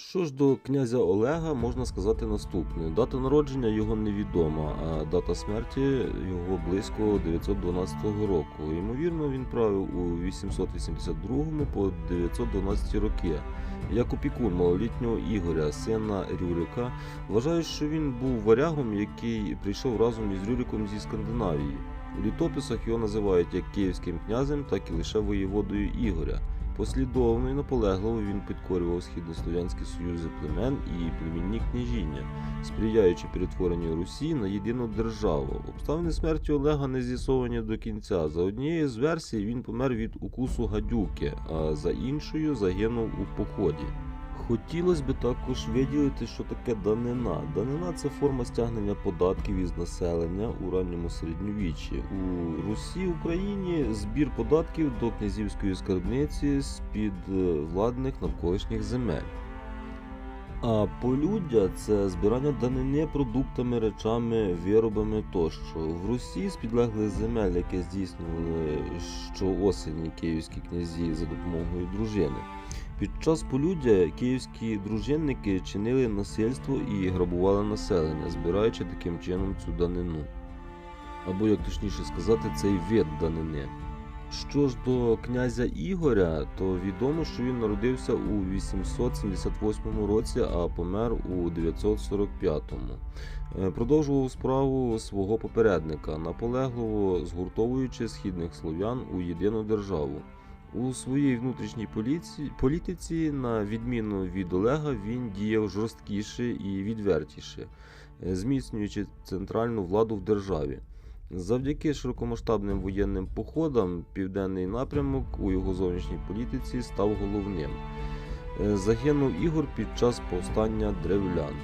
Що ж до князя Олега можна сказати наступне: дата народження його невідома, а дата смерті його близько 912 року. Ймовірно, він правив у 882 по 912 роки. Як опікун малолітнього Ігоря, сина Рюрика, вважають, що він був варягом, який прийшов разом із Рюриком зі Скандинавії. У літописах його називають як київським князем, так і лише воєводою Ігоря. Послідовно і наполегливо він підкорював східнослов'янські союзи племен і племінні княжіння, сприяючи перетворенню Русі на єдину державу. Обставини смерті Олега не з'ясовані до кінця. За однією з версій він помер від укусу гадюки, а за іншою загинув у поході. Хотілося б також виділити, що таке данина. Данина це форма стягнення податків із населення у ранньому середньовіччі. У Русі Україні збір податків до князівської скарбниці з-під е, владних навколишніх земель. А полюддя це збирання данини продуктами, речами, виробами тощо. В Русі з підлеглих земель, яке здійснювали щоосені київські князі за допомогою дружини. Під час полюддя київські дружинники чинили насильство і грабували населення, збираючи таким чином цю данину. Або, як точніше сказати, цей вид данини. Що ж до князя Ігоря, то відомо, що він народився у 878 році, а помер у 945-му. Е, Продовжував справу свого попередника, наполегливо згуртовуючи східних слов'ян у єдину державу. У своїй внутрішній політиці, на відміну від Олега, він діяв жорсткіше і відвертіше, е, зміцнюючи центральну владу в державі. Завдяки широкомасштабним воєнним походам південний напрямок у його зовнішній політиці став головним. Е, Загинув Ігор під час повстання древлян.